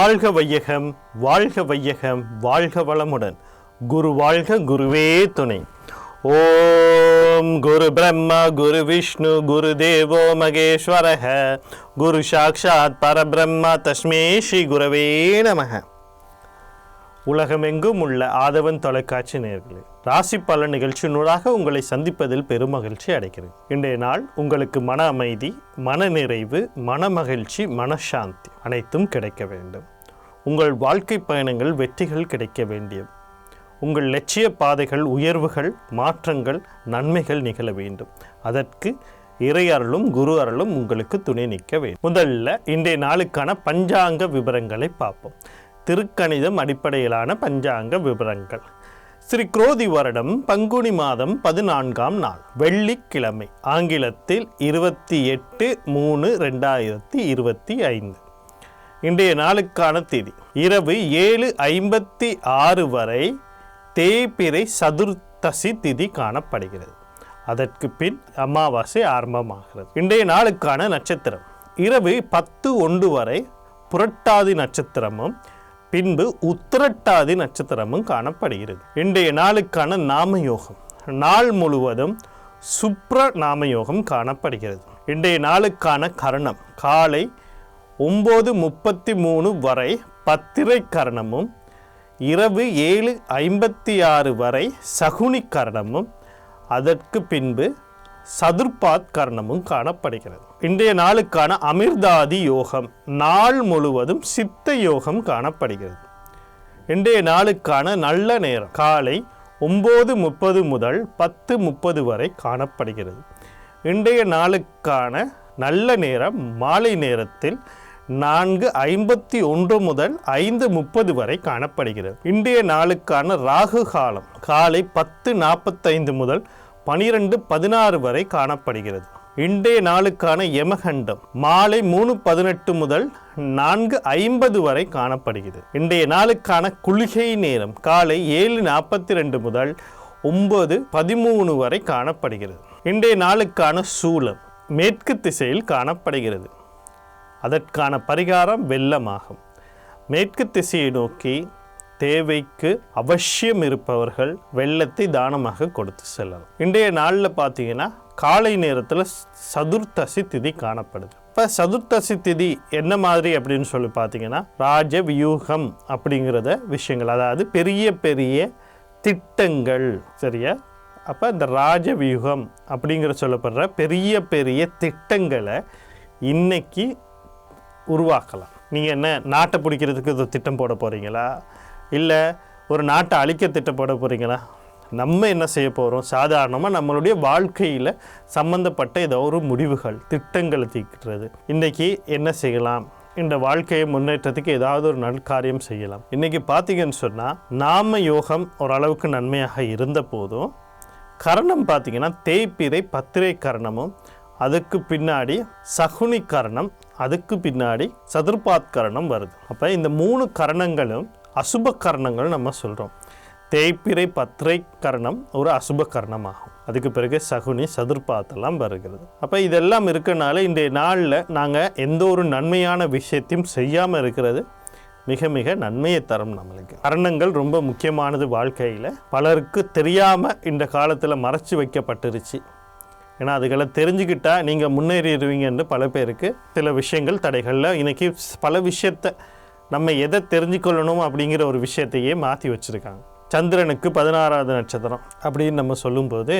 வாழ்க வையகம் வாழ்க வையகம் வாழ்க வளமுடன். குரு வாழ்க குருவே துணை. ஓம் குரு பிரம்மா குரு விஷ்ணு குரு தேவோ மகேஸ்வரக. குரு சாக்ஷாத் பரபிரம்மா தஸ்மே ஸ்ரீ குரவே நமக. உலகமெங்கும் உள்ள ஆதவன் தொலைக்காட்சி நேர்களே ராசி பலன் நிகழ்ச்சியினூடாக உங்களை சந்திப்பதில் பெருமகிழ்ச்சி அடைகிறேன். இன்றைய நாள் உங்களுக்கு மன அமைதி மன நிறைவு மன மகிழ்ச்சி மனசாந்தி அனைத்தும் கிடைக்க வேண்டும். உங்கள் வாழ்க்கை பயணங்கள் வெற்றிகள் கிடைக்க வேண்டியது. உங்கள் லட்சிய பாதைகள் உயர்வுகள் மாற்றங்கள் நன்மைகள் நிகழ வேண்டும். அதற்கு இறை அருளும் குரு அருளும் உங்களுக்கு துணை நிற்க வேண்டும். முதல்ல இன்றைய நாளுக்கான பஞ்சாங்க விவரங்களை பார்ப்போம். திருக்கணிதம் அடிப்படையிலான பஞ்சாங்க விவரங்கள். ஸ்ரீ குரோதி வருடம் பங்குனி மாதம் பதினான்காம் நாள் வெள்ளிக்கிழமை ஆங்கிலத்தில் இருபத்தி எட்டு மூணு ரெண்டாயிரத்தி இருபத்தி ஐந்து. இன்றைய நாளுக்கான தேதி இரவு ஏழு ஐம்பத்தி ஆறு வரை தேய்பிரை சதுர்த்தசி திதி காணப்படுகிறது. அதற்கு பின் அமாவாசை ஆரம்பமாகிறது. இன்றைய நாளுக்கான நட்சத்திரம் இரவு பத்து ஒன்று வரை புரட்டாதி நட்சத்திரமும் பின்பு உத்திரட்டாதி நட்சத்திரமும் காணப்படுகிறது. இன்றைய நாளுக்கான நாமயோகம் நாள் முழுவதும் சுப்ர நாமயோகம் காணப்படுகிறது. இன்றைய நாளுக்கான கரணம் காலை ஒம்பது முப்பத்தி மூணு வரை பத்திரை கரணமும் இரவு ஏழு ஐம்பத்தி ஆறு வரை சகுனி கரணமும் அதற்கு பின்பு சதுர்பாத் கரணமும் காணப்படுகிறது. இன்றைய நாளுக்கான அமிர்தாதி யோகம் நாள் முழுவதும் சித்த யோகம் காணப்படுகிறது. இன்றைய நாளுக்கான நல்ல நேரம் காலை ஒம்பது முப்பது முதல் பத்து முப்பது வரை காணப்படுகிறது. இன்றைய நாளுக்கான நல்ல நேரம் மாலை நேரத்தில் நான்கு ஐம்பத்தி ஒன்று முதல் ஐந்து முப்பது வரை காணப்படுகிறது. இன்றைய நாளுக்கான ராகு காலம் காலை பத்து நாற்பத்தைந்து முதல் பனிரெண்டு பதினாறு வரை காணப்படுகிறது. இன்றைய நாளுக்கான யமகண்டம் மாலை மூணு பதினெட்டு முதல் நான்கு ஐம்பது வரை காணப்படுகிறது. இன்றைய நாளுக்கான குளிகை நேரம் காலை ஏழு நாற்பத்தி ரெண்டு முதல் ஒன்பது பதிமூணு வரை காணப்படுகிறது. இன்றைய நாளுக்கான சூலம் மேற்கு திசையில் காணப்படுகிறது. அதற்கான பரிகாரம் வெள்ளமாகும். மேற்கு திசையை நோக்கி தேவைக்கு அவசியம் இருப்பவர்கள் வெள்ளத்தை தானமாக கொடுத்து செல்லலாம். இன்றைய நாளில் பார்த்தீங்கன்னா காலை நேரத்தில் சதுர்த்தசி திதி காணப்படுது. இப்போ சதுர்த்தசி திதி என்ன மாதிரி அப்படின்னு சொல்லி பார்த்தீங்கன்னா ராஜ வியூகம் அப்படிங்கிறத விஷயங்கள் அதாவது பெரிய பெரிய திட்டங்கள் சரியா? அப்போ இந்த ராஜ வியூகம் அப்படிங்கிற சொல்லப்படுற பெரிய பெரிய திட்டங்களை இன்னைக்கு உருவாக்கலாம். நீங்கள் என்ன நாட்டை பிடிக்கிறதுக்கு இது திட்டம் போட போகிறீங்களா இல்லை ஒரு நாட்டை அழிக்க திட்டப்பட போகிறீங்களா நம்ம என்ன செய்ய போகிறோம் சாதாரணமாக நம்மளுடைய வாழ்க்கையில் சம்மந்தப்பட்ட ஏதோ ஒரு முடிவுகள் திட்டங்களை தீக்கிறது இன்றைக்கி என்ன செய்யலாம்? இந்த வாழ்க்கையை முன்னேற்றத்துக்கு ஏதாவது ஒரு நற்காரியம் செய்யலாம். இன்றைக்கி பார்த்தீங்கன்னு சொன்னால் நாம யோகம் ஓரளவுக்கு நன்மையாக இருந்த போதும் கரணம் பார்த்தீங்கன்னா தேய்பிறை பத்திரை கரணமும் அதுக்கு பின்னாடி சகுனி கரணம் அதுக்கு பின்னாடி சதுர்பாத் கரணம் வருது. அப்போ இந்த மூணு கரணங்களும் அசுப கரணங்கள் நம்ம சொல்கிறோம் தேய்பிறை பத்திரை கரணம் ஒரு அசுப கரணமாகும் அதுக்கு பிறகு சகுனி சதுர்பாத்தெல்லாம் வருகிறது. அப்போ இதெல்லாம் இருக்கனால இன்றைய நாளில் நாங்கள் எந்த ஒரு நன்மையான விஷயத்தையும் செய்யாமல் இருக்கிறது மிக மிக நன்மையை தரும் நம்மளுக்கு. கரணங்கள் ரொம்ப முக்கியமானது வாழ்க்கையில். பலருக்கு தெரியாமல் இந்த காலத்தில் மறைச்சி வைக்கப்பட்டுருச்சு. ஏன்னா அதுகளை தெரிஞ்சுக்கிட்டால் நீங்கள் முன்னேறிடுவீங்கன்னு பல பேருக்கு சில விஷயங்கள் தடைகளில். இன்றைக்கி பல விஷயத்தை நம்ம எதை தெரிஞ்சுக்கொள்ளணும் அப்படிங்கிற ஒரு விஷயத்தையே மாற்றி வச்சுருக்காங்க. சந்திரனுக்கு பதினாறாவது நட்சத்திரம் அப்படின்னு நம்ம சொல்லும்போது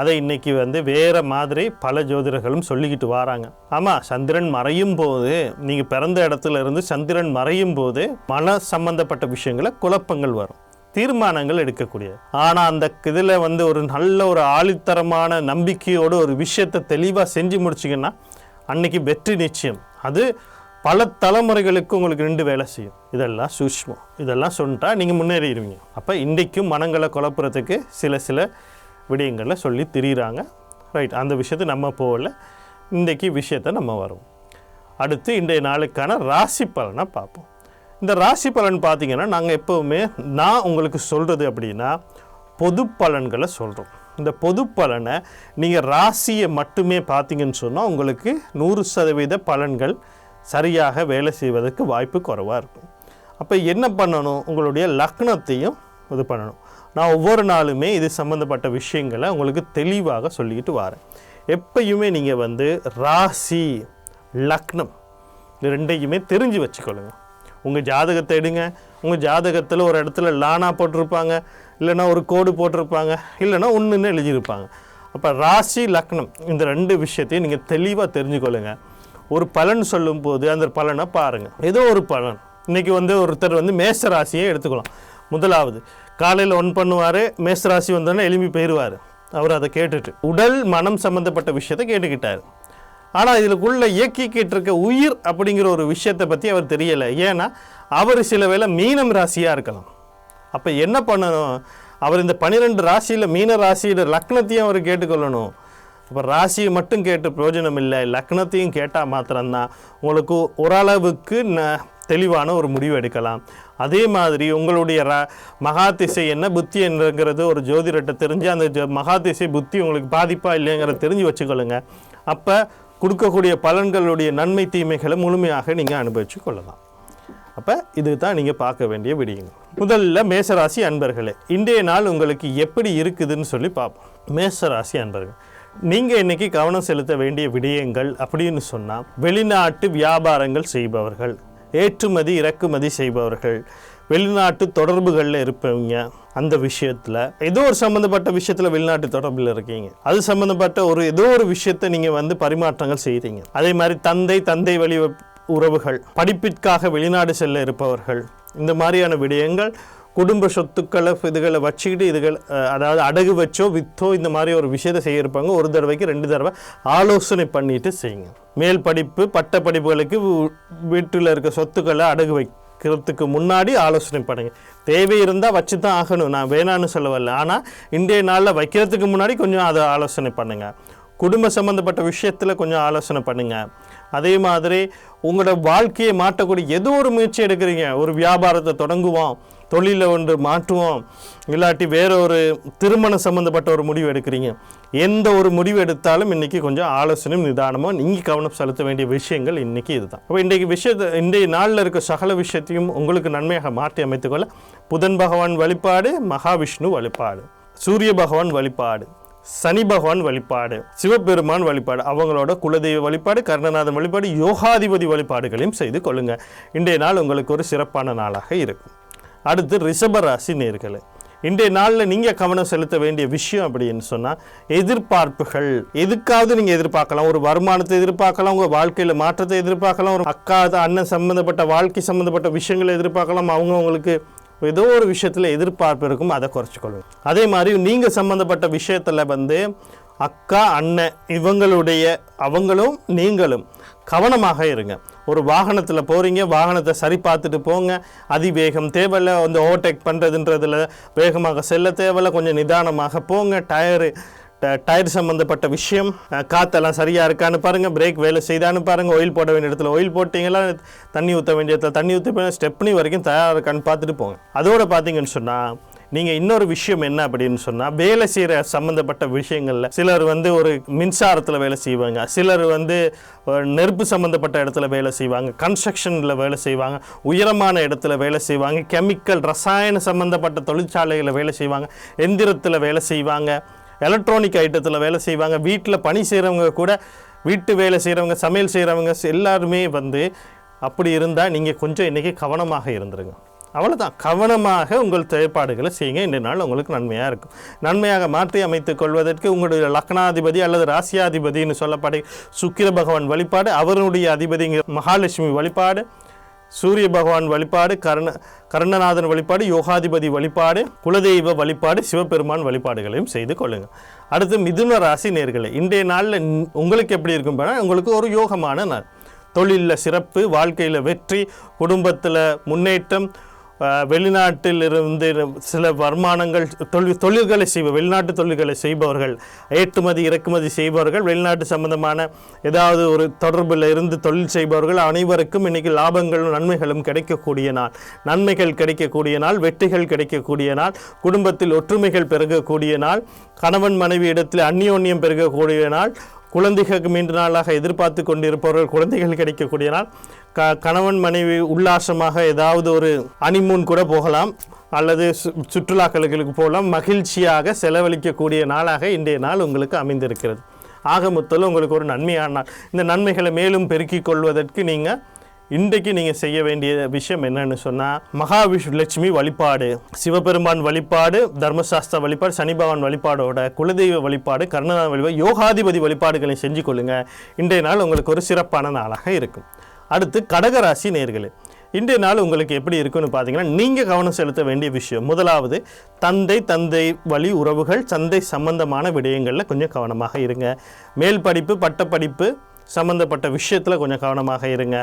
அதை இன்றைக்கி வந்து வேறு மாதிரி பல ஜோதிடர்களும் சொல்லிக்கிட்டு வராங்க. ஆமாம் சந்திரன் மறையும் போது நீங்கள் பிறந்த இடத்துல இருந்து சந்திரன் மறையும் போது மன சம்பந்தப்பட்ட விஷயங்களை குழப்பங்கள் வரும். தீர்மானங்கள் எடுக்கக்கூடியது. ஆனால் அந்த இதில் வந்து ஒரு நல்ல ஒரு ஆழித்தரமான நம்பிக்கையோடு ஒரு விஷயத்தை தெளிவாக செஞ்சு முடிச்சிங்கன்னா அன்னைக்கு வெற்றி நிச்சயம். அது பல தலைமுறைகளுக்கு உங்களுக்கு ரெண்டு வேலை செய்யும். இதெல்லாம் சூஷ்மம். இதெல்லாம் சொல்லிட்டா நீங்கள் முன்னேறிடுவீங்க. அப்போ இன்றைக்கும் மனங்களை குழப்புறதுக்கு சில சில விடயங்களை சொல்லி திரியிறாங்க. ரைட் அந்த விஷயத்தை நம்ம போகல. இன்றைக்கு விஷயத்தை நம்ம வரும் அடுத்து இன்றைய நாளுக்கான ராசி பலனை பார்ப்போம். இந்த ராசி பலன் பார்த்தீங்கன்னா நாங்கள் எப்போவுமே நான் உங்களுக்கு சொல்கிறது அப்படின்னா பொது பலன்களை சொல்கிறோம் இந்த பொது பலனை நீங்கள் ராசியை மட்டுமே பார்த்தீங்கன்னு சொன்னால் உங்களுக்கு நூறு சதவீத பலன்கள் சரியாக வேலை செய்வதற்கு வாய்ப்பு குறைவாக இருக்கும். அப்போ என்ன பண்ணணும்? உங்களுடைய லக்னத்தையும் இது பண்ணணும். நான் ஒவ்வொரு நாளுமே இது சம்மந்தப்பட்ட விஷயங்களை உங்களுக்கு தெளிவாக சொல்லிக்கிட்டு வரேன். எப்பயுமே நீங்கள் வந்து ராசி லக்னம் இது ரெண்டையுமே தெரிஞ்சு வச்சுக்கொள்ளுங்க. உங்கள் ஜாதகத்தை எடுங்க. உங்கள் ஜாதகத்தில் ஒரு இடத்துல லானா போட்டிருப்பாங்க. இல்லைன்னா ஒரு கோடு போட்டிருப்பாங்க. இல்லைன்னா ஒன்றுன்னு எழுதியிருப்பாங்க. அப்போ ராசி லக்னம் இந்த ரெண்டு விஷயத்தையும் நீங்கள் தெளிவாக தெரிஞ்சுக்கொள்ளுங்க. ஒரு பலன் சொல்லும்போது அந்த பலனை பாருங்கள் ஏதோ ஒரு பலன். இன்றைக்கி வந்து ஒருத்தர் வந்து மேஷ ராசியை எடுத்துக்கலாம். முதலாவது காலையில் ஒன் பண்ணுவார் மேஷ ராசி வந்தோடனே எலும்பி போயிடுவார் அவர் அதை கேட்டுட்டு உடல் மனம் சம்மந்தப்பட்ட விஷயத்தை கேட்டுக்கிட்டார். ஆனால் இதுக்குள்ளே இயக்கிக்கிட்டு இருக்க உயிர் அப்படிங்கிற ஒரு விஷயத்தை பற்றி அவர் தெரியலை. ஏன்னா அவர் சில வேளை மீனம் ராசியாக இருக்கலாம். அப்போ என்ன பண்ணணும்? அவர் இந்த பன்னிரெண்டு ராசியில் மீன ராசியில் லக்னத்தையும் அவர் கேட்டுக்கொள்ளணும். இப்போ ராசியை மட்டும் கேட்டு பிரயோஜனம் இல்லை லக்னத்தையும் கேட்டால் மாத்திரம்தான். உங்களுக்கு ஓரளவுக்கு ந தெளிவான ஒரு முடிவு எடுக்கலாம். அதே மாதிரி உங்களுடைய ர மகாதிசை என்ன புத்தி என்னங்கிறது ஒரு ஜோதிடத்தை தெரிஞ்சு அந்த மகாதிசை புத்தி உங்களுக்கு பாதிப்பாக இல்லைங்கிறத தெரிஞ்சு வச்சுக்கொள்ளுங்க. அப்போ கொடுக்கக்கூடிய பலன்களுடைய நன்மை தீமைகளை முழுமையாக நீங்கள் அனுபவிச்சு கொள்ளலாம். அப்போ இது தான் நீங்கள் பார்க்க வேண்டிய விடியுங்க முதல்ல மேசராசி அன்பர்களே இன்றைய நாள் உங்களுக்கு எப்படி இருக்குதுன்னு சொல்லி பார்ப்போம். மேசராசி அன்பர்கள் நீங்கள் இன்றைக்கி கவனம் செலுத்த வேண்டிய விடயங்கள் அப்படின்னு சொன்னால் வெளிநாட்டு வியாபாரங்கள் செய்பவர்கள் ஏற்றுமதி இறக்குமதி செய்பவர்கள் வெளிநாட்டு தொடர்புகளில் இருப்பவங்க அந்த விஷயத்தில் ஏதோ ஒரு சம்மந்தப்பட்ட விஷயத்தில் வெளிநாட்டு தொடர்பில் இருக்கீங்க. அது சம்மந்தப்பட்ட ஒரு ஏதோ ஒரு விஷயத்தை நீங்கள் வந்து பரிமாற்றங்கள் செய்கிறீங்க அதே மாதிரி தந்தை தந்தை வழி உறவுகள் படிப்பிற்காக வெளிநாடு செல்ல இருப்பவர்கள் இந்த மாதிரியான விடயங்கள் குடும்ப சொத்துக்களை இதுகளை வச்சுக்கிட்டு இதுகள் அதாவது அடகு வச்சோ வித்தோ இந்த மாதிரி ஒரு விஷயத்தை செய்ய இருப்பாங்க ஒரு தடவைக்கு ரெண்டு தடவை ஆலோசனை பண்ணிட்டு செய்யுங்க. மேல் படிப்பு பட்ட படிப்புகளுக்கு வீட்டில் இருக்க சொத்துக்களை அடகு வைக்கிறதுக்கு முன்னாடி ஆலோசனை பண்ணுங்க. தேவை இருந்தால் வச்சு தான் ஆகணும். நான் வேணான்னு சொல்ல வரல ஆனால் இன்றைய நாளில் வைக்கிறதுக்கு முன்னாடி கொஞ்சம் அதை ஆலோசனை பண்ணுங்கள் குடும்ப சம்மந்தப்பட்ட விஷயத்தில் கொஞ்சம் ஆலோசனை பண்ணுங்கள் அதே மாதிரி உங்களோட வாழ்க்கையை மாற்றக்கூடிய ஏதோ ஒரு முயற்சி எடுக்கிறீங்க. ஒரு வியாபாரத்தை தொடங்குவோம். தொழிலை ஒன்று மாற்றுவோம். இல்லாட்டி வேற ஒரு திருமணம் சம்மந்தப்பட்ட ஒரு முடிவு எடுக்கிறீங்க. எந்த ஒரு முடிவு எடுத்தாலும் இன்றைக்கி கொஞ்சம் ஆலோசனையும் நிதானமும் நீங்கள் கவனம் செலுத்த வேண்டிய விஷயங்கள் இன்றைக்கி இதுதான். அப்போ இன்றைக்கு விஷயத்தை இன்றைய நாளில் இருக்க சகல விஷயத்தையும் உங்களுக்கு நன்மையாக மாற்றி அமைத்துக்கொள்ள புதன் பகவான் வழிபாடு மகாவிஷ்ணு வழிபாடு சூரிய பகவான் வழிபாடு சனி பகவான் வழிபாடு சிவபெருமான் வழிபாடு அவங்களோட குலதெய்வ வழிபாடு கர்ணநாதன் வழிபாடு யோகாதிபதி வழிபாடுகளையும் செய்து கொள்ளுங்கள் இன்றைய நாள் உங்களுக்கு ஒரு சிறப்பான நாளாக இருக்கும். அடுத்து ரிஷப ராசி நேர்களை இன்றைய நாளில் நீங்கள் கவனம் செலுத்த வேண்டிய விஷயம் அப்படின்னு சொன்னால் எதிர்பார்ப்புகள். எதுக்காவது நீங்கள் எதிர்பார்க்கலாம். ஒரு வருமானத்தை எதிர்பார்க்கலாம் உங்கள் வாழ்க்கையில் மாற்றத்தை எதிர்பார்க்கலாம் ஒரு அக்கா அண்ணன் சம்மந்தப்பட்ட வாழ்க்கை சம்மந்தப்பட்ட விஷயங்களை எதிர்பார்க்கலாம். அவங்க உங்களுக்கு ஏதோ ஒரு விஷயத்தில் எதிர்பார்ப்பு இருக்கும் அதை குறைச்சிக்கொள்ளும் அதே மாதிரி நீங்கள் சம்மந்தப்பட்ட விஷயத்தில் வந்து அக்கா அண்ணன் இவங்களுடைய அவங்களும் நீங்களும் கவனமாக இருங்க. ஒரு வாகனத்தில் போகிறீங்க வாகனத்தை சரி பார்த்துட்டு போங்க. அதிவேகம் தேவையில்ல வந்து ஓவர்டேக் பண்ணுறதுன்றதில் வேகமாக செல்ல தேவையில்ல கொஞ்சம் நிதானமாக போங்க. டயரு ட- டயர் சம்மந்தப்பட்ட விஷயம் காற்றெல்லாம் சரியாக இருக்கான்னு பாருங்கள் பிரேக் வேலை செய்தான்னு பாருங்கள் ஆயில் போட வேண்டிய இடத்துல ஆயில் போட்டிங்களா? தண்ணி ஊற்ற வேண்டிய இடத்துல தண்ணி ஊற்றி ஸ்டெப்னி வரைக்கும் தயாராக இருக்கான்னு பார்த்துட்டு போங்க. அதோடு பார்த்தீங்கன்னு சொன்னால் நீங்கள் இன்னொரு விஷயம் என்ன அப்படின்னு சொன்னால் வேலை செய்கிற சம்மந்தப்பட்ட விஷயங்களில் சிலர் வந்து ஒரு மின்சாரத்தில் வேலை செய்வாங்க. சிலர் வந்து நெருப்பு சம்மந்தப்பட்ட இடத்துல வேலை செய்வாங்க. கன்ஸ்ட்ரக்ஷனில் வேலை செய்வாங்க. உயரமான இடத்துல வேலை செய்வாங்க. கெமிக்கல் ரசாயன சம்மந்தப்பட்ட தொழிற்சாலைகளில் வேலை செய்வாங்க. எந்திரத்தில் வேலை செய்வாங்க. எலக்ட்ரானிக் ஐட்டத்தில் வேலை செய்வாங்க. வீட்டில் பணி செய்கிறவங்க கூட வீட்டு வேலை செய்கிறவங்க சமையல் செய்கிறவங்க எல்லாருமே வந்து அப்படி இருந்தால் நீங்கள் கொஞ்சம் இன்றைக்கி கவனமாக இருந்துருங்க. அவ்வளோதான் கவனமாக உங்கள் செயற்பாடுகளை செய்யுங்க. இந்த நாள் உங்களுக்கு நன்மையாக இருக்கும். நன்மையாக மாற்றி அமைத்துக் கொள்வதற்கு உங்களுடைய லக்னாதிபதி அல்லது ராசியாதிபதினு சொல்லப்பட சுக்கிர பகவான் வழிபாடு அவருடைய அதிபதிங்கிற மகாலட்சுமி வழிபாடு சூரிய பகவான் வழிபாடு கர்ண கர்ணநாதன் வழிபாடு யோகாதிபதி வழிபாடு குலதெய்வ வழிபாடு சிவபெருமான் வழிபாடுகளையும் செய்து கொள்ளுங்கள் அடுத்து மிதுன ராசி நேர்களை இன்றைய நாளில் உங்களுக்கு எப்படி இருக்கும் உங்களுக்கு ஒரு யோகமான நாள். தொழிலில் சிறப்பு வாழ்க்கையில் வெற்றி குடும்பத்தில் முன்னேற்றம் வெளிநாட்டில் இருந்து சில வருமானங்கள் தொழில் தொழில்களை செய்வ வெளிநாட்டு தொழில்களை செய்பவர்கள் ஏற்றுமதி இறக்குமதி செய்பவர்கள் வெளிநாட்டு சம்பந்தமான ஏதாவது ஒரு தொடர்பில் இருந்து தொழில் செய்பவர்கள் அனைவருக்கும் இன்றைக்கி லாபங்களும் நன்மைகளும் கிடைக்கக்கூடிய நாள். நன்மைகள் கிடைக்கக்கூடிய நாள் வெற்றிகள் கிடைக்கக்கூடிய நாள் குடும்பத்தில் ஒற்றுமைகள் பெருகக்கூடிய நாள் கணவன் மனைவி இடத்தில் அந்யோன்யம் பெருகக்கூடிய நாள் குழந்தைகளுக்கு மீண்டு நாளாக எதிர்பார்த்து கொண்டிருப்பவர்கள் குழந்தைகள் கிடைக்கக்கூடிய நாள். க கணவன் மனைவி உல்லாசமாக ஏதாவது ஒரு அனிமூன் கூட போகலாம் அல்லது சு சுற்றுலாக்களுக்கு போகலாம். மகிழ்ச்சியாக செலவழிக்கக்கூடிய நாளாக இன்றைய நாள் உங்களுக்கு அமைந்திருக்கிறது. ஆக மொத்தத்தில் உங்களுக்கு ஒரு நன்மையான நாள். இந்த நன்மைகளை மேலும் பெருக்கிக் கொள்வதற்கு நீங்கள் இன்றைக்கு நீங்கள் செய்ய வேண்டிய விஷயம் என்னன்னு சொன்னால் மகாவிஷ்ணு லட்சுமி வழிபாடு சிவபெருமான் வழிபாடு தர்மசாஸ்திர வழிபாடு சனி பகவான் வழிபாடோட குலதெய்வ வழிபாடு கர்ணநாத வழிபாடு யோகாதிபதி வழிபாடுகளை செஞ்சு கொள்ளுங்கள் இன்றைய நாள் உங்களுக்கு ஒரு சிறப்பான நாளாக இருக்கும். அடுத்து கடகராசி நேர்களே இன்றைய நாள் உங்களுக்கு எப்படி இருக்குன்னு பார்த்தீங்கன்னா நீங்கள் கவனம் செலுத்த வேண்டிய விஷயம். முதலாவது தந்தை தந்தை வழி உறவுகள் சந்தை சம்பந்தமான விடயங்களில் கொஞ்சம் கவனமாக இருங்க. மேல் படிப்பு பட்டப்படிப்பு சம்மந்தப்பட்ட விஷயத்தில் கொஞ்சம் கவனமாக இருங்க.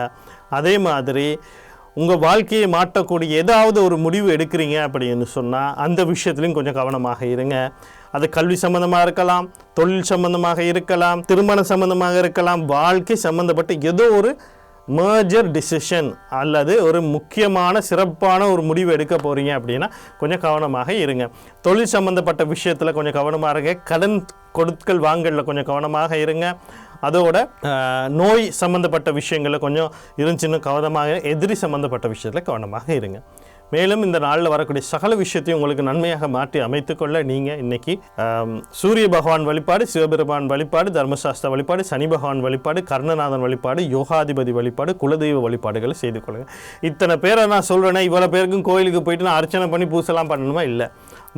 அதே மாதிரி உங்கள் வாழ்க்கையை மாற்றக்கூடிய ஏதாவது ஒரு முடிவு எடுக்கிறீங்க அப்படின்னு சொன்னால் அந்த விஷயத்துலையும் கொஞ்சம் கவனமாக இருங்க. அது கல்வி சம்பந்தமாக இருக்கலாம் தொழில் சம்பந்தமாக இருக்கலாம் திருமணம் சம்பந்தமாக இருக்கலாம் வாழ்க்கை சம்பந்தப்பட்ட ஏதோ ஒரு மேஜர் டிசிஷன் அல்லது ஒரு முக்கியமான சிறப்பான ஒரு முடிவு எடுக்க போகிறீங்க அப்படின்னா கொஞ்சம் கவனமாக இருங்க. தொழில் சம்மந்தப்பட்ட விஷயத்தில் கொஞ்சம் கவனமாக இருங்க. கடன் கொடுக்கல் வாங்கலில் கொஞ்சம் கவனமாக இருங்க. அதோட நோய் சம்மந்தப்பட்ட விஷயங்களில் கொஞ்சம் இருந்துச்சுன்னு கவனமாக எதிரி சம்மந்தப்பட்ட விஷயத்தில் கவனமாக இருங்க. மேலும் இந்த நாளில் வரக்கூடிய சகல விஷயத்தையும் உங்களுக்கு நன்மையாக மாற்றி அமைத்துக்கொள்ள நீங்கள் இன்றைக்கி சூரிய பகவான் வழிபாடு சிவபெருமான் வழிபாடு தர்மசாஸ்திர வழிபாடு சனி பகவான் வழிபாடு கர்ணநாதன் வழிபாடு யோகாதிபதி வழிபாடு குலதெய்வ வழிபாடுகளை செய்து கொள்ளுங்கள் இத்தனை பேரை நான் சொல்கிறேன்னா இவ்வளோ பேருக்கும் கோயிலுக்கு போயிட்டு நான் அர்ச்சனை பண்ணி பூசெல்லாம் பண்ணணுமா? இல்லை.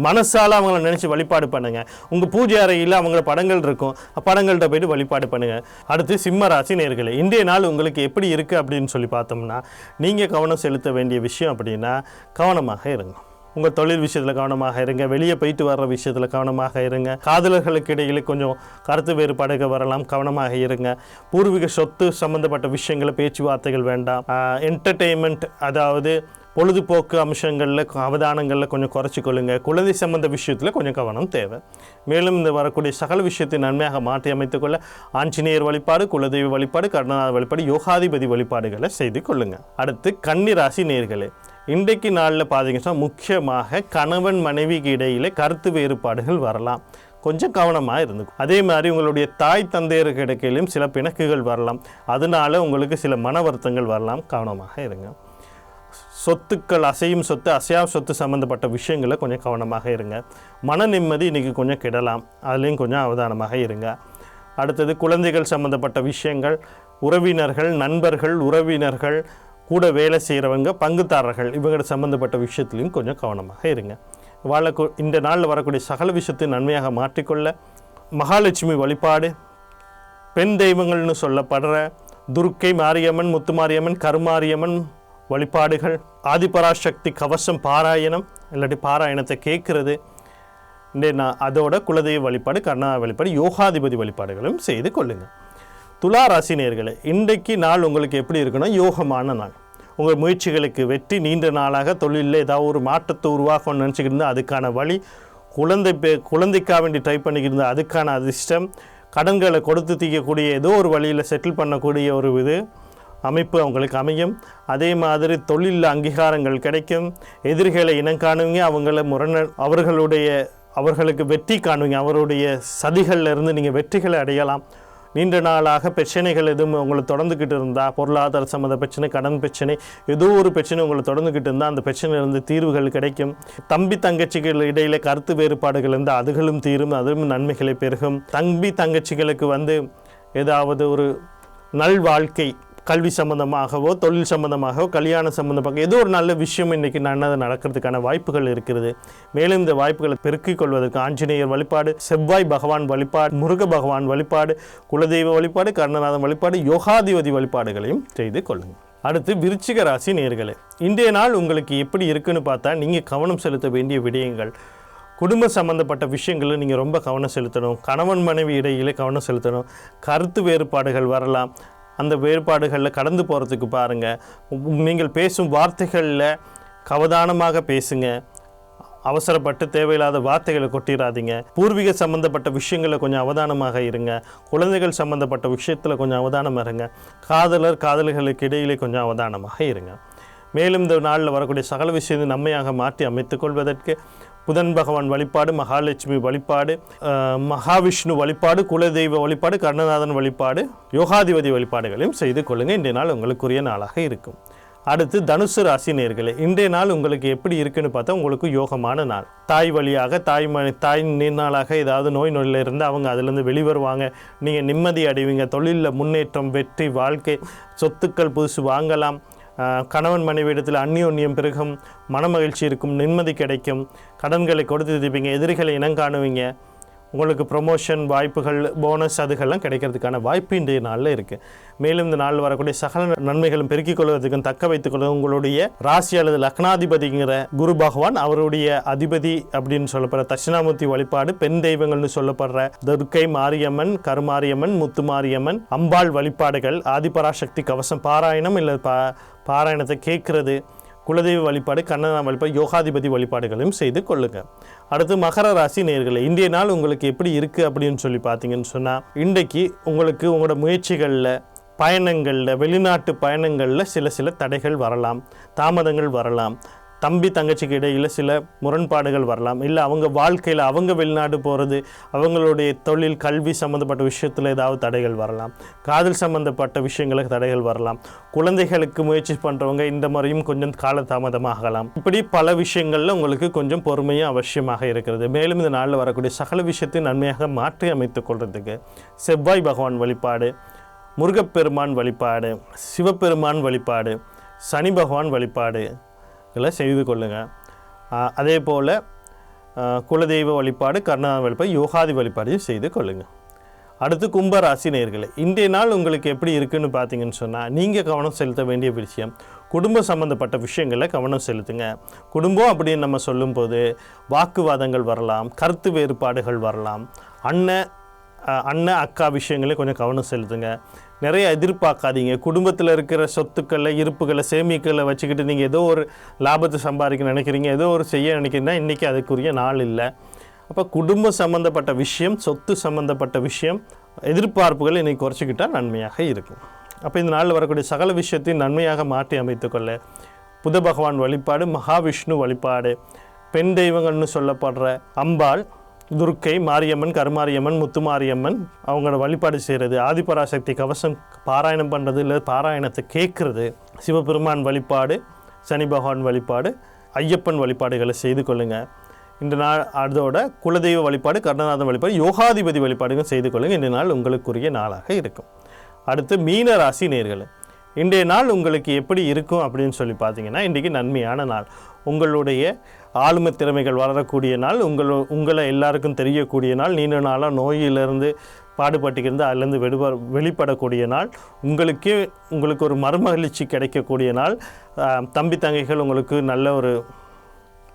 மனசால அவங்கள நினச்சி வழிபாடு பண்ணுங்கள் உங்கள் பூஜை அறையில் அவங்கள படங்கள் இருக்கும். படங்கள்கிட்ட போயிட்டு வழிபாடு பண்ணுங்கள் அடுத்து சிம்ம ராசி நேர்களை இன்றைய நாள் உங்களுக்கு எப்படி இருக்குது அப்படின்னு சொல்லி பார்த்தோம்னா நீங்கள் கவனம் செலுத்த வேண்டிய விஷயம் அப்படின்னா கவனமாக இருங்க. உங்கள் தொழில் விஷயத்தில் கவனமாக இருங்க. வெளியே போயிட்டு வர்ற விஷயத்தில் கவனமாக இருங்க. காதலர்களுக்கு இடையில் கொஞ்சம் கருத்து வேறுபாடுகள் வரலாம். கவனமாக இருங்க. பூர்வீக சொத்து சம்மந்தப்பட்ட விஷயங்களை பேச்சுவார்த்தைகள் வேண்டாம். என்டர்டெயின்மெண்ட் அதாவது பொழுதுபோக்கு அம்சங்களில் அவதானங்களில் கொஞ்சம் குறைச்சிக்கொள்ளுங்க. குழந்தை சம்பந்த விஷயத்தில் கொஞ்சம் கவனம் தேவை. மேலும் இந்த வரக்கூடிய சகல விஷயத்தை நன்மையாக மாற்றி அமைத்துக்கொள்ள ஆஞ்சநேயர் வழிபாடு குலதெய்வ வழிபாடு கருணாநாத வழிபாடு யோகாதிபதி வழிபாடுகளை செய்து கொள்ளுங்கள் அடுத்து கன்னிராசி நேர்களே இன்றைக்கு நாளில் பார்த்தீங்கன்னா முக்கியமாக கணவன் மனைவிக்கு இடையில் கருத்து வேறுபாடுகள் வரலாம். கொஞ்சம் கவனமாக இருந்துக்கும் அதே மாதிரி உங்களுடைய தாய் தந்தையருக்கு இடையிலும் சில பிணக்குகள் வரலாம். அதனால உங்களுக்கு சில மன வருத்தங்கள் வரலாம். கவனமாக இருங்க. சொத்துக்கள் அசையும் சொத்து அசையா சொத்து சம்மந்தப்பட்ட விஷயங்களை கொஞ்சம் கவனமாக இருங்க. மன நிம்மதி இன்றைக்கி கொஞ்சம் கிடலாம். அதுலேயும் கொஞ்சம் அவதானமாக இருங்க. அடுத்தது குழந்தைகள் சம்மந்தப்பட்ட விஷயங்கள் உறவினர்கள் நண்பர்கள் உறவினர்கள் கூட வேலை செய்கிறவங்க பங்குதாரர்கள் இவங்க சம்மந்தப்பட்ட விஷயத்துலையும் கொஞ்சம் கவனமாக இருங்க. வாழக்கு இந்த நாளில் வரக்கூடிய சகல விஷயத்தை நன்மையாக மாற்றிக்கொள்ள மகாலட்சுமி வழிபாடு பெண் தெய்வங்கள்னு சொல்லப்படுற துர்க்கை மாரியம்மன் முத்துமாரியம்மன் கருமாரியம்மன் வழிபாடுகள் ஆதிபராசக்தி கவசம் பாராயணம் இல்லாட்டி பாராயணத்தை கேட்குறது. நான் அதோட குலதெய்வ வழிபாடு கர்ணா வழிபாடு யோகாதிபதி வழிபாடுகளும் செய்து கொள்ளுங்கள் துலா ராசி நேயர்களே இன்றைக்கு நாள் உங்களுக்கு எப்படி இருக்குன்னா யோகமான நாள். உங்கள் முயற்சிகளுக்கு வெற்றி நீண்ட நாளாக தொழிலில் ஏதாவது ஒரு மாற்றத்தை உருவாக்கணும்னு நினச்சிக்கிட்டு இருந்தால் அதுக்கான வழி குழந்தை பே குழந்தைக்காக வேண்டி ட்ரை பண்ணிக்கிட்டு இருந்தால் அதுக்கான அதிர்ஷ்டம் கடன்களை கொடுத்து தீக்கக்கூடிய ஏதோ ஒரு வழியில் செட்டில் பண்ணக்கூடிய ஒரு இது அமைப்பு அவங்களுக்கு அமையும். அதே மாதிரி தொழிலில் அங்கீகாரங்கள் கிடைக்கும். எதிரிகளை இனம் காணுவீங்க அவங்கள முரண அவர்களுடைய அவர்களுக்கு வெற்றி காணுவீங்க. அவருடைய சதிகளில் இருந்து நீங்கள் வெற்றிகளை அடையலாம். நீண்ட நாளாக பிரச்சனைகள் எதுவும் உங்களை தொடர்ந்துக்கிட்டு இருந்தால் பொருளாதார சம்மந்த பிரச்சனை கடன் பிரச்சனை ஏதோ ஒரு பிரச்சனை உங்களை தொடர்ந்துக்கிட்டு இருந்தால் அந்த பிரச்சனையிலிருந்து தீர்வுகள் கிடைக்கும். தம்பி தங்கச்சிகள் இடையில கருத்து வேறுபாடுகள் இருந்தால் அதுகளும் தீரும் அதுவும் நன்மைகளை பெருகும். தம்பி தங்கச்சிகளுக்கு வந்து ஏதாவது ஒரு நல்வாழ்க்கை கல்வி சம்பந்தமாகவோ தொழில் சம்பந்தமாகவோ கல்யாணம் சம்பந்தமாக ஏதோ ஒரு நல்ல விஷயம் இன்னைக்கு நல்லது நடக்கிறதுக்கான வாய்ப்புகள் இருக்கிறது. மேலும் இந்த வாய்ப்புகளை பெருக்கிக் கொள்வதற்கு ஆஞ்சநேயர் வழிபாடு செவ்வாய் பகவான் வழிபாடு முருக பகவான் வழிபாடு குலதெய்வ வழிபாடு கர்ணநாதன் வழிபாடு யோகாதிபதி வழிபாடுகளையும் செய்து கொள்ளுங்கள். அடுத்து விருச்சிக ராசி நேர்களே இன்றைய நாள் உங்களுக்கு எப்படி இருக்குன்னு பார்த்தா நீங்கள் கவனம் செலுத்த வேண்டிய விடயங்கள். குடும்ப சம்பந்தப்பட்ட விஷயங்களில் நீங்கள் ரொம்ப கவனம் செலுத்தணும். கணவன் மனைவி இடையிலே கவனம் செலுத்தணும். கருத்து வேறுபாடுகள் வரலாம். அந்த வேறுபாடுகளில் கடந்து போகிறதுக்கு பாருங்கள் நீங்கள் பேசும் வார்த்தைகளில் கவதானமாக பேசுங்க. அவசரப்பட்டு தேவையில்லாத வார்த்தைகளை கொட்டிடாதீங்க பூர்வீக சம்பந்தப்பட்ட விஷயங்களில் கொஞ்சம் அவதானமாக இருங்க. குழந்தைகள் சம்பந்தப்பட்ட விஷயத்தில் கொஞ்சம் அவதானமாக இருங்க. காதலர் காதலிகளுக்கு இடையிலே கொஞ்சம் அவதானமாக இருங்க. மேலும் இந்த நாளில் வரக்கூடிய சகல விஷயத்தை நம்மையாக மாற்றி அமைத்துக் கொள்வதற்கு புதன் பகவான் வழிபாடு மகாலட்சுமி வழிபாடு மகாவிஷ்ணு வழிபாடு குலதெய்வ வழிபாடு கர்ணநாதன் வழிபாடு யோகாதிபதி வழிபாடுகளையும் செய்து கொள்ளுங்கள் இன்றைய நாள் உங்களுக்குரிய நாளாக இருக்கும். அடுத்து தனுசு ராசி நேர்களே இன்றைய நாள் உங்களுக்கு எப்படி இருக்குன்னு பார்த்தா உங்களுக்கு யோகமான நாள். தாய் வழியாக தாய் ம தாய் நீர்நாளாக ஏதாவது நோய் நொடியில் இருந்து அவங்க அதிலேருந்து வெளிவருவாங்க. நீங்கள் நிம்மதி அடைவீங்க. தொழிலில் முன்னேற்றம் வெற்றி வாழ்க்கை சொத்துக்கள் புதுசு வாங்கலாம். கணவன் மனைவி இடத்தில் அந்நியோன்யம் பெருகும் மனமகிழ்ச்சி இருக்கும் நிம்மதி கிடைக்கும். கடன்களை கொடுத்து தீர்ப்பீங்க எதிரிகளை இனம் காணுவீங்க. உங்களுக்கு ப்ரொமோஷன் வாய்ப்புகள் போனஸ் அதுகள்லாம் கிடைக்கிறதுக்கான வாய்ப்பு இன்றைய நாளில் இருக்குது மேலும் இந்த நாள் வரக்கூடிய சகல நன்மைகளும் பெருக்கிக் கொள்வதற்கும் தக்க வைத்துக் கொள்ள உங்களுடைய ராசி அல்லது லக்னாதிபதிங்கிற குரு பகவான் அவருடைய அதிபதி அப்படின்னு சொல்லப்படுற தட்சிணாமூர்த்தி வழிபாடு பெண் தெய்வங்கள்னு சொல்லப்படுற துர்க்கை மாரியம்மன் கருமாரியம்மன் முத்துமாரியம்மன் அம்பாள் வழிபாடுகள் ஆதிபராசக்தி கவசம் பாராயணம் இல்லை பா பாராயணத்தை கேட்கறது. குலதெய்வ வழிபாடு கண்ணனா வழிபாடு யோகாதிபதி வழிபாடுகளையும் செய்து கொள்ளுங்கள் அடுத்து மகர ராசி நேர்களை இந்திய நாள் உங்களுக்கு எப்படி இருக்குது அப்படின்னு சொல்லி பார்த்தீங்கன்னு சொன்னால் இன்றைக்கு உங்களுக்கு உங்களோட முயற்சிகளில் பயணங்களில் வெளிநாட்டு பயணங்களில் சில சில தடைகள் வரலாம் தாமதங்கள் வரலாம். தம்பி தங்கச்சிக்கு இடையில் சில முரண்பாடுகள் வரலாம். இல்லை அவங்க வாழ்க்கையில் அவங்க வெளிநாடு போகிறது அவங்களுடைய தொழில் கல்வி சம்மந்தப்பட்ட விஷயத்தில் ஏதாவது தடைகள் வரலாம். காதல் சம்மந்தப்பட்ட விஷயங்களுக்கு தடைகள் வரலாம். குழந்தைகளுக்கு முயற்சி பண்ணுறவங்க இந்த முறையும் கொஞ்சம் காலதாமதமாகலாம். இப்படி பல விஷயங்களில் உங்களுக்கு கொஞ்சம் பொறுமையும் அவசியமாக இருக்கிறது. மேலும் இந்த நாளில் வரக்கூடிய சகல விஷயத்தையும் நன்மையாக மாற்றி அமைத்துக் கொள்வதுக்கு செவ்வாய் பகவான் வழிபாடு முருகப்பெருமான் வழிபாடு சிவபெருமான் வழிபாடு சனி பகவான் வழிபாடு இதெல்லாம் செய்து கொள்ளுங்கள் அதே போல் குலதெய்வ வழிபாடு கர்ணாத வழிபாடு யோகாதி வழிபாடையும் செய்து கொள்ளுங்கள் அடுத்து கும்பராசி நேர்களை இன்றைய நாள் உங்களுக்கு எப்படி இருக்குன்னு பார்த்தீங்கன்னு சொன்னால் நீங்கள் கவனம் செலுத்த வேண்டிய விஷயம். குடும்பம் சம்மந்தப்பட்ட விஷயங்களில் கவனம் செலுத்துங்க. குடும்பம் அப்படின்னு நம்ம சொல்லும்போது வாக்குவாதங்கள் வரலாம் கருத்து வேறுபாடுகள் வரலாம். அண்ணன் அண்ணன் அக்கா விஷயங்களே கொஞ்சம் கவனம் செலுத்துங்க. நிறைய எதிர்பார்க்காதீங்க. குடும்பத்தில் இருக்கிற சொத்துக்களை இருப்புகளை சேமிக்களை வச்சுக்கிட்டு நீங்கள் ஏதோ ஒரு லாபத்தை சம்பாதிக்க நினைக்கிறீங்க ஏதோ ஒரு செய்ய நினைக்கிறீங்கன்னா இன்றைக்கி அதுக்குரிய நாள் இல்லை. அப்போ குடும்பம் சம்மந்தப்பட்ட விஷயம் சொத்து சம்மந்தப்பட்ட விஷயம் எதிர்பார்ப்புகளை இன்றைக்கி குறைச்சிக்கிட்டால் நன்மையாக இருக்கும். அப்போ இந்த நாளில் வரக்கூடிய சகல விஷயத்தையும் நன்மையாக மாற்றி அமைத்துக்கொள்ள புத பகவான் வழிபாடு மகாவிஷ்ணு வழிபாடு பெண் தெய்வங்கள்னு சொல்லப்படுற அம்பாள் துர்க்கை மாரியம்மன் கருமாரியம்மன் முத்துமாரியம்மன் அவங்களோட வழிபாடு செய்கிறது ஆதிபராசக்தி கவசம் பாராயணம் பண்ணுறது இல்லை பாராயணத்தை கேட்குறது சிவபெருமான் வழிபாடு சனி பகவான் வழிபாடு ஐயப்பன் வழிபாடுகளை செய்து கொள்ளுங்கள் இந்த நாள் அதோட குலதெய்வ வழிபாடு கருணநாதன் வழிபாடு யோகாதிபதி வழிபாடுகள் செய்து கொள்ளுங்கள் இந்த நாள் உங்களுக்குரிய நாளாக இருக்கும். அடுத்து மீன ராசி நேர்களை. இன்றைய நாள் உங்களுக்கு எப்படி இருக்கும் அப்படின்னு சொல்லி பார்த்தீங்கன்னா இன்றைக்கி நன்மையான நாள். உங்களுடைய ஆளுமை திறமைகள் வளரக்கூடிய நாள் உங்கள் உங்களை எல்லாருக்கும் தெரியக்கூடிய நாள் நீண்ட நாளாக நோயிலிருந்து பாடுபட்டுக்கிருந்து அதுலேருந்து வெளிவ வெளிப்படக்கூடிய நாள் உங்களுக்கே உங்களுக்கு ஒரு மறுமகிழ்ச்சி கிடைக்கக்கூடிய நாள். தம்பி தங்கைகள் உங்களுக்கு நல்ல ஒரு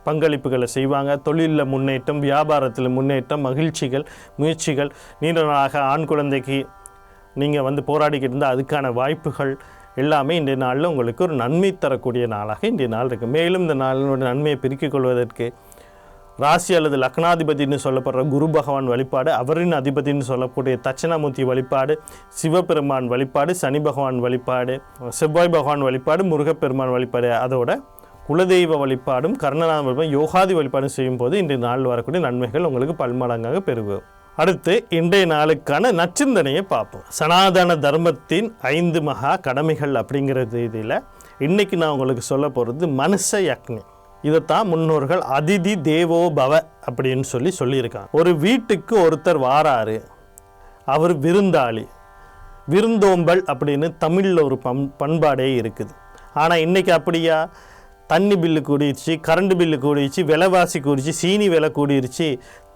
பங்களிப்புகளை செய்வாங்க. தொழிலில் முன்னேற்றம் வியாபாரத்தில் முன்னேற்றம் மகிழ்ச்சிகள் முயற்சிகள் நீண்ட நாளாக ஆண் குழந்தைக்கு நீங்கள் வந்து போராடிக்கிட்டு இருந்தால் அதுக்கான வாய்ப்புகள் எல்லாமே இன்றைய நாளில் உங்களுக்கு ஒரு நன்மை தரக்கூடிய நாளாக இன்றைய நாள் இருக்குது மேலும் இந்த நாளினுடைய நன்மையை பெருக்கிக் கொள்வதற்கு ராசி அல்லது லக்னாதிபதினு சொல்லப்படுற குரு பகவான் வழிபாடு அவரின் அதிபதினு சொல்லக்கூடிய தட்சிணாமூர்த்தி வழிபாடு சிவபெருமான் வழிபாடு சனி பகவான் வழிபாடு செவ்வாய் பகவான் வழிபாடு முருகப்பெருமான் வழிபாடு அதோட குலதெய்வ வழிபாடும் கர்ணநாத வழிபாடும் யோகாதி வழிபாடும் செய்யும்போது இன்றைய நாள் வரக்கூடிய நன்மைகள் உங்களுக்கு பல்மடங்காக பெருகும். அடுத்து இன்றைய நாளுக்கான நச்சிந்தனையை பார்ப்போம். சனாதன தர்மத்தின் ஐந்து மகா கடமைகள் அப்படிங்கிற இதில். இன்றைக்கி நான் உங்களுக்கு சொல்ல போகிறது மனுஷ யக்னி. இதைத்தான் முன்னோர்கள் அதிதி தேவோ பவ அப்படின்னு சொல்லி சொல்லியிருக்காங்க. ஒரு வீட்டுக்கு ஒருத்தர் வாராரு. அவர் விருந்தாளி. விருந்தோம்பல் அப்படின்னு தமிழில் ஒரு பம் பண்பாடே இருக்குது. ஆனால் இன்றைக்கி அப்படியா? தண்ணி பில்லு கூடிருச்சு கரண்ட் பில்லு கூடிருச்சு விலைவாசி கூடிச்சு சீனி விலை கூடிருச்சு.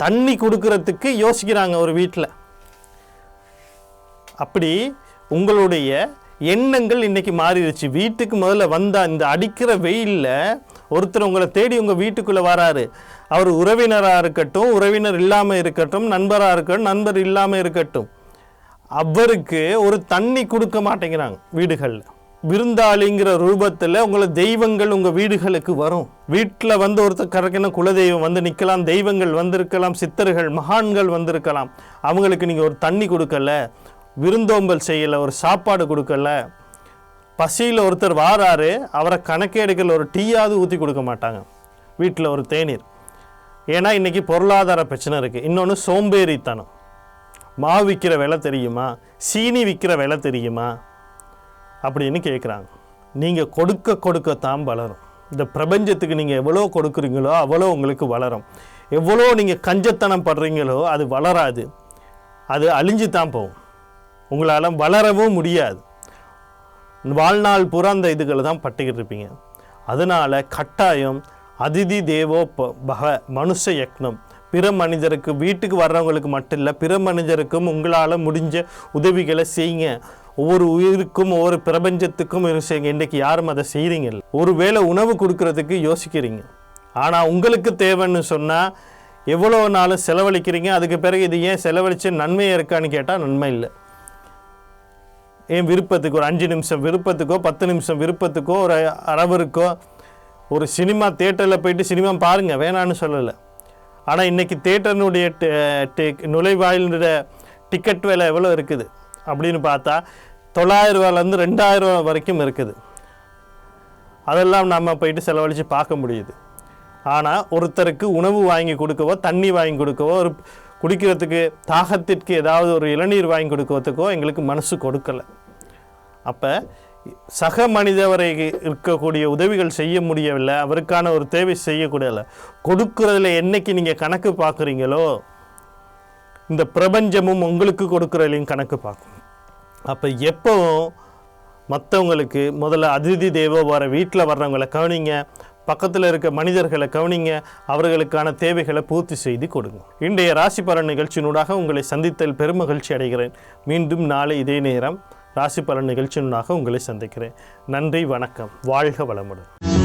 தண்ணி கொடுக்கறதுக்கு யோசிக்கிறாங்க ஒரு வீட்டில் அப்படி உங்களுடைய எண்ணங்கள் இன்றைக்கி மாறிடுச்சு வீட்டுக்கு முதல்ல வந்தால் இந்த அடிக்கிற வெயிலில் ஒருத்தர் உங்களை தேடி உங்கள் வீட்டுக்குள்ளே வராரு. அவர் உறவினராக இருக்கட்டும் உறவினர் இல்லாமல் இருக்கட்டும் நண்பராக இருக்கட்டும் நண்பர் இல்லாமல் இருக்கட்டும். அவருக்கு ஒரு தண்ணி கொடுக்க மாட்டேங்கிறாங்க வீடுகளில். விருந்தாளிங்கிற ரூபத்தில் உங்களை தெய்வங்கள் உங்கள் வீடுகளுக்கு வரும். வீட்டில் வந்து ஒருத்தர் கறக்கின குலதெய்வம் வந்து நிற்கலாம் தெய்வங்கள் வந்திருக்கலாம் சித்தர்கள் மகான்கள் வந்திருக்கலாம். அவங்களுக்கு நீங்கள் ஒரு தண்ணி கொடுக்கல விருந்தோம்பல் செய்யலை ஒரு சாப்பாடு கொடுக்கல. பசியில் ஒருத்தர் வாராரு அவரை கணக்கே எடுக்கல ஒரு டீயாவது ஊற்றி கொடுக்க மாட்டாங்க. வீட்டில் ஒரு தேநீர். ஏன்னா இன்றைக்கி பொருளாதார பிரச்சனை இருக்குது இன்னொன்று சோம்பேறித்தனம். மாவு விற்கிற விலை தெரியுமா? சீனி விற்கிற விலை தெரியுமா? அப்படின்னு கேட்குறாங்க நீங்கள் கொடுக்க கொடுக்கத்தான் வளரும். இந்த பிரபஞ்சத்துக்கு நீங்கள் எவ்வளோ கொடுக்குறீங்களோ அவ்வளோ உங்களுக்கு வளரும். எவ்வளோ நீங்கள் கஞ்சத்தனம் படுறீங்களோ அது வளராது. அது அழிஞ்சு தான் போகும். உங்களால் வளரவும் முடியாது. வாழ்நாள் புற அந்த இதுகளை தான் பட்டுக்கிட்டு இருப்பீங்க. அதனால் கட்டாயம் அதிதி தேவோ ப- பக மனுஷ யக்னம். பிற மனிதருக்கு வீட்டுக்கு வர்றவங்களுக்கு மட்டும் இல்லை பிற மனிதருக்கும் உங்களால் முடிஞ்ச உதவிகளை செய்யுங்க. ஒவ்வொரு உயிருக்கும் ஒவ்வொரு பிரபஞ்சத்துக்கும் இன்றைக்கு இன்றைக்கி யாரும் அதை செய்கிறீங்க இல்லை. ஒருவேளை உணவு கொடுக்கறதுக்கு யோசிக்கிறீங்க. ஆனால் உங்களுக்கு தேவைன்னு சொன்னால் எவ்வளோ நாளும் செலவழிக்கிறீங்க? அதுக்கு பிறகு இது ஏன் செலவழித்து நன்மை இருக்கான்னு கேட்டால் நன்மை இல்லை. ஏன் விருப்பத்துக்கு ஒரு அஞ்சு நிமிஷம் விருப்பத்துக்கோ பத்து நிமிஷம் விருப்பத்துக்கோ ஒரு அரவருக்கோ ஒரு சினிமா தேட்டரில் போயிட்டு சினிமா பாருங்கள் வேணான்னு சொல்லலை. ஆனால் இன்றைக்கி தேட்டரினுடைய நுழைவாயிலுடைய டிக்கெட் விலை எவ்வளோ இருக்குது? அப்படின்னு பார்த்தா தொள்ளாயிரம் ரூபாலேருந்து ரெண்டாயிரம் ரூபா வரைக்கும் இருக்குது. அதெல்லாம் நம்ம போயிட்டு செலவழித்து பார்க்க முடியுது. ஆனால் ஒருத்தருக்கு உணவு வாங்கி கொடுக்கவோ தண்ணி வாங்கி கொடுக்கவோ ஒரு குடிக்கிறதுக்கு தாகத்திற்கு ஏதாவது ஒரு இளநீர் வாங்கி கொடுக்கறதுக்கோ எங்களுக்கு மனசு கொடுக்கல. அப்போ சக மனிதவரை இருக்கக்கூடிய உதவிகள் செய்ய முடியவில்லை. அவருக்கான ஒரு தேவை செய்யக்கூடல கொடுக்கறதுல என்னைக்கு நீங்கள் கணக்கு பார்க்குறீங்களோ இந்த பிரபஞ்சமும் உங்களுக்கு கொடுக்குறதுலையும் கணக்கு பார்க்கும். அப்போ எப்போவும் மற்றவங்களுக்கு முதல்ல அதிதி தேவோ வர வீட்டில் வர்றவங்களை கவனிங்க. பக்கத்தில் இருக்க மனிதர்களை கவனிங்க. அவர்களுக்கான தேவைகளை பூர்த்தி செய்து கொடுங்க. இன்றைய ராசி பலன் நிகழ்ச்சியினூடாக உங்களை சந்தித்தல் பெருமகிழ்ச்சி அடைகிறேன். மீண்டும் நாளை இதே நேரம் ராசி பலன் நிகழ்ச்சியினூடாக உங்களை சந்திக்கிறேன். நன்றி வணக்கம். வாழ்க வளமுடன்.